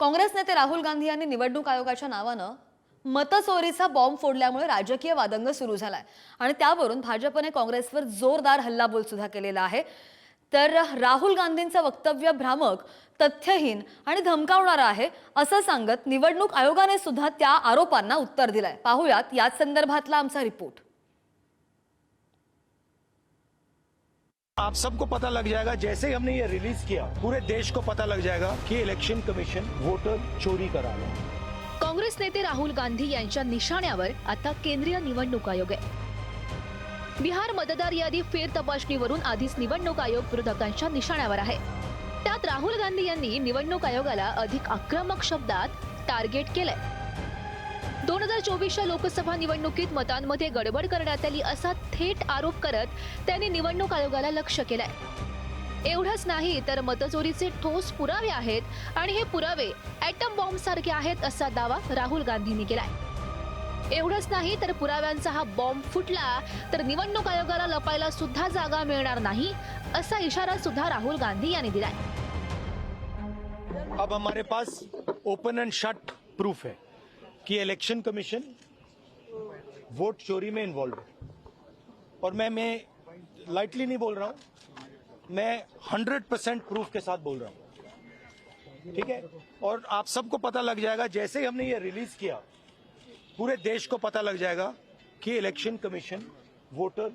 काँग्रेस नेते राहुल गांधी यांनी निवडणूक आयोगाच्या नावानं मतचोरीचा बॉम्ब फोडल्यामुळे राजकीय वादंग सुरू झालाय. आणि त्यावरून भाजपने काँग्रेसवर जोरदार हल्लाबोल सुद्धा केलेला आहे. तर राहुल गांधींचं वक्तव्य भ्रामक तथ्यहीन आणि धमकावणारं आहे असं सांगत निवडणूक आयोगाने सुद्धा त्या आरोपांना उत्तर दिलंय. पाहुयात याच संदर्भातला आमचा रिपोर्ट. आप सबको पता लग जाएगा जैसे ही हमने ये रिलीज किया पूरे देश को पता लग जाएगा कि इलेक्शन कमीशन वोटर चोरी करा रहा है। काँग्रेस नेते राहुल गांधी यांच्या निशाण्यावर आता केंद्रीय निवडणूक आयोग आहे. बिहार मतदार यादी फेर तपासणीवरून आधीच निवडणूक आयोग विरोधकांच्या निशाण्यावर आहे. त्यात राहुल गांधी यांनी निवडणूक आयोगाला अधिक आक्रमक शब्दात टार्गेट केलंय. दोन हजार चोवीसच्या लोकसभा निवडणुकीत मतांमध्ये गडबड करण्यात आली असा थेट आरोप करत त्यांनी निवडणूक आयोगाला लक्ष केलंय. एवढंच नाही तर मतचोरीचे ठोस पुरावे आहेत आणि हे पुरावे ॲटम बॉम्ब सारखे आहेत असा दावा राहुल गांधींनी केलाय. एवढंच नाही तर पुराव्यांचा हा बॉम्ब फुटला तर निवडणूक आयोगाला लपायला सुद्धा जागा मिळणार नाही असा इशारा सुद्धा राहुल गांधी यांनी दिलाय. अब हमारे पास ओपन एंड शट प्रूफ है। कि इलेक्शन कमीशन वोट चोरी में इन्वॉल्व है। और मैं मैं लाइटली नहीं बोल रहा हूँ मैं हंड्रेड परसेंट प्रूफ के साथ बोल रहा हूँ। ठीक है? और आप सबको पता लग जाएगा जैसे ही हमने ये रिलीज़ किया पूरे देश को पता लग जाएगा कि इलेक्शन कमीशन वोटर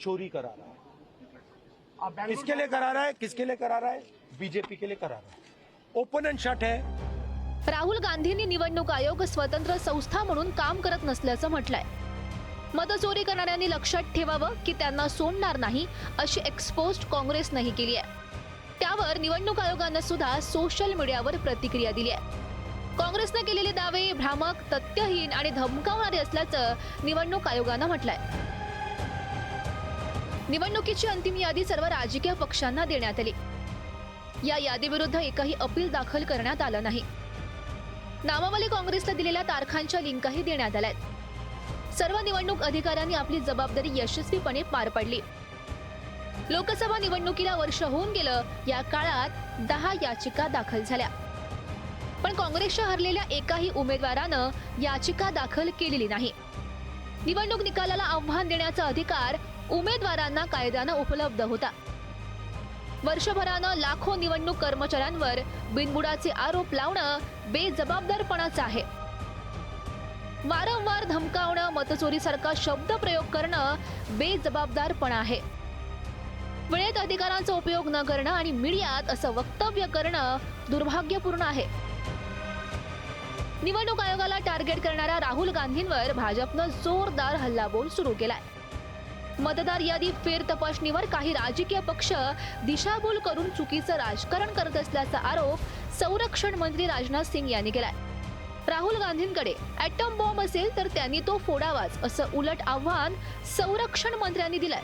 चोरी करा रहा है। किसके लिए करा रहा है? किसके लिए करा रहा है? बीजेपी के लिए करा रहा है। ओपन एंड शट है। राहुल गांधींनी निवडणूक आयोग स्वतंत्र संस्था म्हणून काम करत नसल्याचं म्हटलंय. मतचोरी करणाऱ्यांनी लक्षात ठेवावं की त्यांना सोडणार नाही अशी एक्सपोस्ट काँग्रेसनंही केली आहे. त्यावर निवडणूक आयोगानं सुद्धा सोशल मीडियावर प्रतिक्रिया दिली आहे. काँग्रेसनं केलेले दावे भ्रामक तथ्यहीन आणि धमकावणारे असल्याचं निवडणूक आयोगानं म्हटलंय. निवडणुकीची अंतिम यादी सर्व राजकीय पक्षांना देण्यात आली. या यादीविरुद्ध एकही अपील दाखल करण्यात आलं नाही. नामावली काँग्रेसला दिलेल्या तारखांच्या लिंकही देण्यात आल्यात. सर्व निवडणूक अधिकाऱ्यांनी आपली जबाबदारी यशस्वीपणे पार पाडली. लोकसभा निवडणुकीला वर्ष होऊन गेलं या काळात दहा याचिका दाखल झाल्या. पण काँग्रेसच्या हरलेल्या एकाही उमेदवारानं याचिका दाखल केलेली नाही. निवडणूक निकालाला आव्हान देण्याचा अधिकार उमेदवारांना कायद्यानं उपलब्ध होता. वर्षभरानं लाखो निवडणूक कर्मचाऱ्यांवर बिनबुडाचे आरोप लावणं बेजबाबदारपणाचं आहे. वारंवार धमकावणं मतचोरीसारखा शब्द प्रयोग करणं बेजबाबदारपणा आहे. वेळेत अधिकारांचा उपयोग न करणं आणि मीडियात असं वक्तव्य करणं दुर्भाग्यपूर्ण आहे. निवडणूक आयोगाला टार्गेट करणाऱ्या राहुल गांधींवर भाजपनं जोरदार हल्लाबोल सुरू केलाय. मतदार यादी फेर तपासणीवर काही राजकीय पक्ष दिशाभूल करून चुकीचं राजकारण करत असल्याचा आरोप संरक्षण मंत्री राजनाथ सिंग यांनी केलाय. राहुल गांधींकडे ॲटम बॉम्ब असेल तर त्यांनी तो फोडावाच असं उलट आव्हान संरक्षण मंत्र्यांनी दिलंय.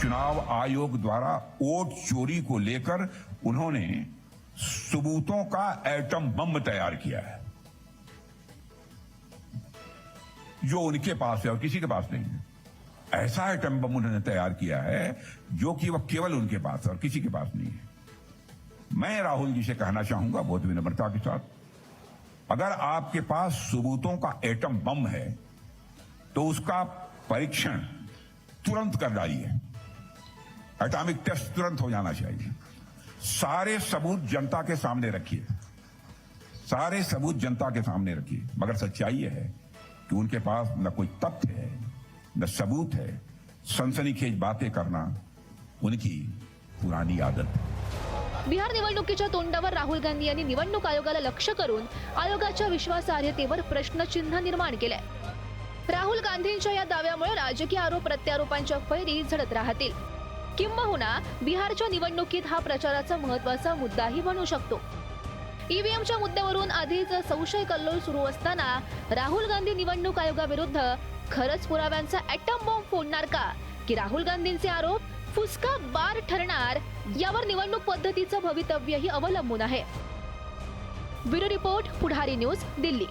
चुनाव आयोग द्वारा वोट चोरी को लेकर उन्होंने सबूतों का एटम बम तैयार किया है। जो उनके पास है और किसी के पास नहीं है। ऐसा एटम बम उन्होंने तैयार किया है, जो कि वह केवल उनके पास और किसी के पास नहीं है। मैं राहुल जी से कहना चाहूँगा बहुत विनम्रता के साथ, अगर आपके पास सबूतों का एटम बम है तो उसका परीक्षण तुरंत कर डालिए। एटॉमिक टेस्ट तुरंत हो जाना चाहिए। सारे सबूत जनता के सामने रखिए। सारे सबूत जनता के सामने रखिए। मगर सच्चाई है कि उनके पास न कोई तथ्य है न सबूत है। सनसनीखेज बातें करना उनकी पुरानी आदत। है बिहार निवडणुकीच्या तोंडावर राहुल गांधी यांनी निवडणूक आयोगाला लक्ष करून आयोगाच्या विश्वासार्हतेवर प्रश्नचिन्ह निर्माण केलंय. राहुल गांधींच्या या दाव्यामुळे राजकीय आरोप प्रत्यारोपांच्या फैरी झडत राहतील. किंबहुना बिहारच्या निवडणुकीत हा प्रचाराचा महत्त्वाचा मुद्दाही बनू शकतो. ईव्हीएमच्या मुद्द्यावरून आधीच संशय कल्लोळ सुरू असताना राहुल गांधी निवडणूक आयोगाविरुद्ध खरंच पुराव्यांचा ॲटम बॉम्ब फोडणार का? की राहुल गांधींचे आरोप फुसका बार ठरणार यावर निवडणूक पद्धतीचं भवितव्यही अवलंबून आहे. Bureau report Pudhari news Delhi.